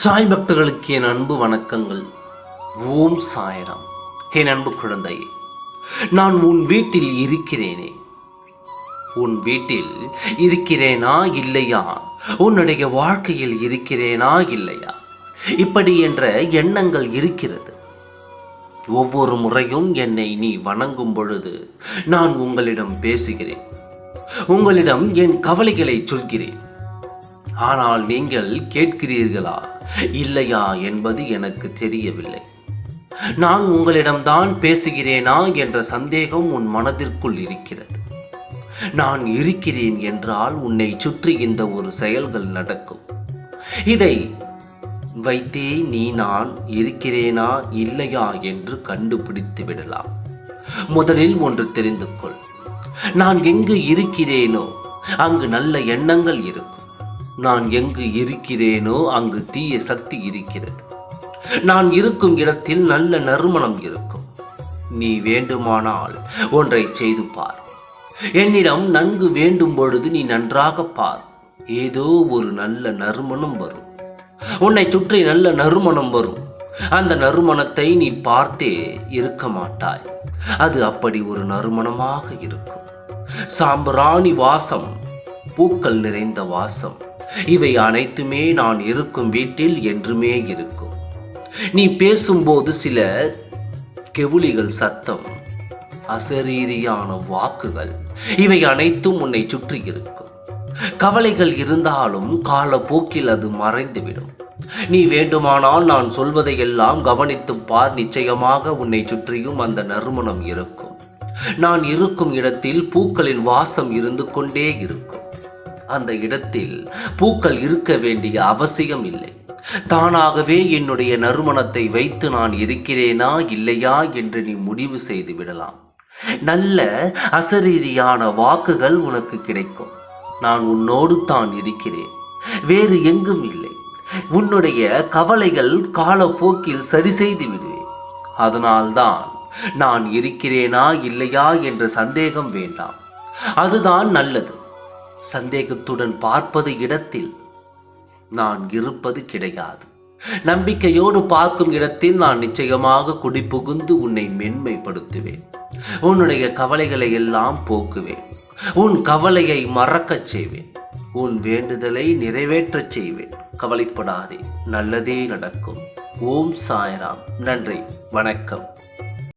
சாய் பக்தர்களுக்கு என் அன்பு வணக்கங்கள். ஓம் சாயரம். என் அன்பு குழந்தையே நான் உன் வீட்டில் இருக்கிறேனே. உன் வீட்டில் இருக்கிறேனா இல்லையா? உன்னுடைய வாழ்க்கையில் இருக்கிறேனா இல்லையா? இப்படி என்ற எண்ணங்கள் இருக்கிறது. ஒவ்வொரு முறையும் என்னை நீ வணங்கும் பொழுது நான் உங்களிடம் பேசுகிறேன். உங்களிடம் என் கவலைகளை சொல்கிறேன். ஆனால் நீங்கள் கேட்கிறீர்களா? இல்லையா என்பது எனக்கு தெரியவில்லை. நான் உங்களிடம்தான் பேசுகிறேனா என்ற சந்தேகம் உன் மனதிற்குள் இருக்கிறது. நான் இருக்கிறேன் என்றால் உன்னை சுற்றி இந்த ஒரு செயல்கள் நடக்கும். இதை வைத்தே நீ நான் இருக்கிறேனா இல்லையா என்று கண்டுபிடித்து விடலாம். முதலில் ஒன்று தெரிந்து கொள். நான் எங்கு இருக்கிறேனோ அங்கு நல்ல எண்ணங்கள் இருக்கும். நான் எங்கு இருக்கிறேனோ அங்கு தீய சக்தி இருக்கிறது. நான் இருக்கும் இடத்தில் நல்ல நறுமணம் இருக்கும். நீ வேண்டுமானால் ஒன்றை செய்து பார். என்னிடம் நன்கு வேண்டும் பொழுது நீ நன்றாக பார். ஏதோ ஒரு நல்ல நறுமணம் வரும். உன்னை சுற்றி நல்ல நறுமணம் வரும். அந்த நறுமணத்தை நீ பார்த்தே இருக்க மாட்டாய். அது அப்படி ஒரு நறுமணமாக இருக்கும். சாம்பிராணி வாசம் பூக்கள் நிறைந்த வாசம். இவை அனைத்துமே நான் இருக்கும் வீட்டில் என்றுமே இருக்கும். நீ பேசும்போது சில கெவுளிகள் சத்தம் அசரீரியான வாக்குகள் இவை அனைத்தும் உன்னை சுற்றி இருக்கும். கவலைகள் இருந்தாலும் காலப்போக்கில் அது மறைந்துவிடும். நீ வேண்டுமானால் நான் சொல்வதையெல்லாம் கவனித்து பார் நிச்சயமாக உன்னை சுற்றியும் அந்த நறுமணம் இருக்கும். நான் இருக்கும் இடத்தில் பூக்களின் வாசம் இருந்து கொண்டே இருக்கும். அந்த இடத்தில் பூக்கள் இருக்க வேண்டிய அவசியம் இல்லை. தானாகவே என்னுடைய நறுமணத்தை வைத்து நான் இருக்கிறேனா இல்லையா என்று நீ முடிவு செய்து விடலாம். நல்ல அசரீதியான வாக்குகள் உனக்கு கிடைக்கும். நான் உன்னோடு தான் இருக்கிறேன். வேறு எங்கும் இல்லை. உன்னுடைய கவலைகள் காலப்போக்கில் சரி செய்து விடுவேன் அதனால்தான் நான் இருக்கிறேனா இல்லையா என்ற சந்தேகம் வேண்டாம். அதுதான் நல்லது. சந்தேகத்துடன் பார்ப்பது இடத்தில் நான் இருப்பது கிடையாது. நம்பிக்கையோடு பார்க்கும் இடத்தில் நான் நிச்சயமாக குடிபுகுந்து உன்னை மென்மைப்படுத்துவேன். உன்னுடைய கவலைகளை எல்லாம் போக்குவேன். உன் கவலையை மறக்கச் செய்வேன். உன் வேண்டுதலை நிறைவேற்றச் செய்வேன். கவலைப்படாதே நல்லதே நடக்கும். ஓம் சாய்ராம். நன்றி வணக்கம்.